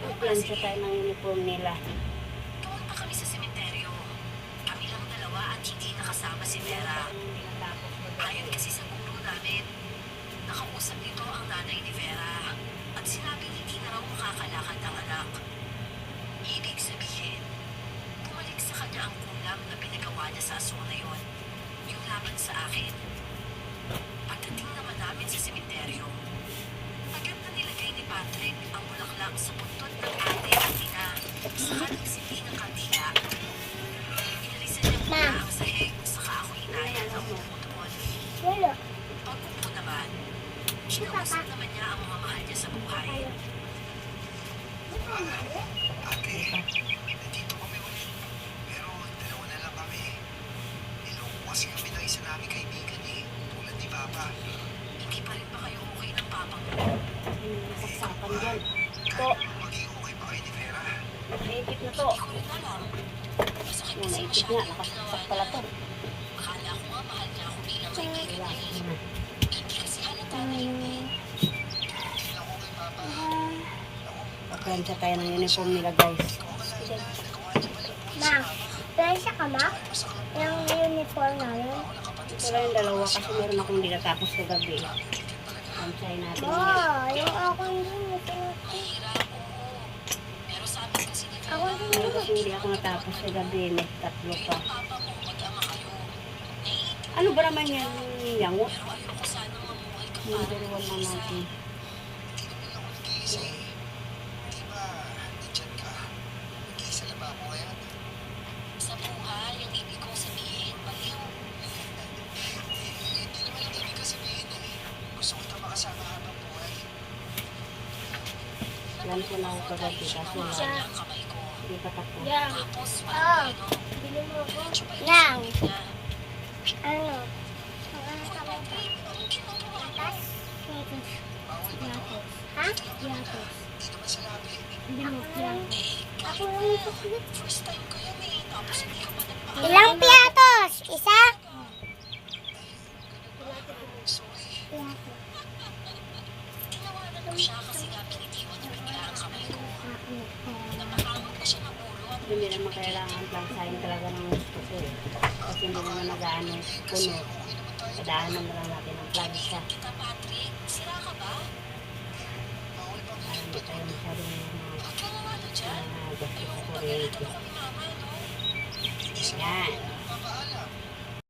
Nagplansya tayo ng uniform nila. Pumunta kami sa sementeryo. Kami lang dalawa at hindi nakasama si Vera. Ayon kasi sa guro namin, nakausap nito ang nanay ni Vera at sinabing hindi na raw makakalakad ang anak. Ibig sabihin, bumalik sa kanya ang kulam na pinagawa niya sa aso na yon, yung laban sa akin. Wala. Pagpupo naman, kinausap naman niya ang mga mahal niya sa buhay. Ate, nandito kami ulit. Pero dalawa na lang kami. Niloko kasi kami ng isa namin kaibigan eh. Tulad ni Papa. Hindi pa rin ba kayo okay ng papang mo? Nasaksakan dyan. Kaya Naipit na to. Yung naipit yung nakasaksak pala niya. to. Niya niya na. Na yun Papa. Nagplansya tayo ng uniform nila guys. Ma, pwede ka ma? Yung uniform namin. Ito lang yung dalawa kasi meron akong hindi natapos kagabi. Plansyahin natin Ma, Meron kasi hindi ako natapos kagabi. May tatlo pa. Ano ba naman yan yangot? pero mamuhay ka Yung dalawa na natin. Na? Sa ibig ko na ako kagabi kasi Mahal Hindi pa tapos. Parang ano, Bili mo ako. niya. Ano? Gatas? Gatas. To? Ha? Gatas. Hindi mo. Eh, Ako lang ito kulit. first time ko yan eh. Tapos hindi ka pa. Ilang piatos? Isa? Tinawanan ko siya kasi nga binitiwan niya bigla ang kamay ko. Napakamot na siya ng ulo at Hindi naman kailangan plansahin talaga ng gusto ko eh. Kasi hindi naman nag-ano puno. Kadaanan na lang natin ang kita, Patrick. Sira ka ba? Para hindi tayo masyadong mga ano dyan. uh, gastos sa kuryente. Yan.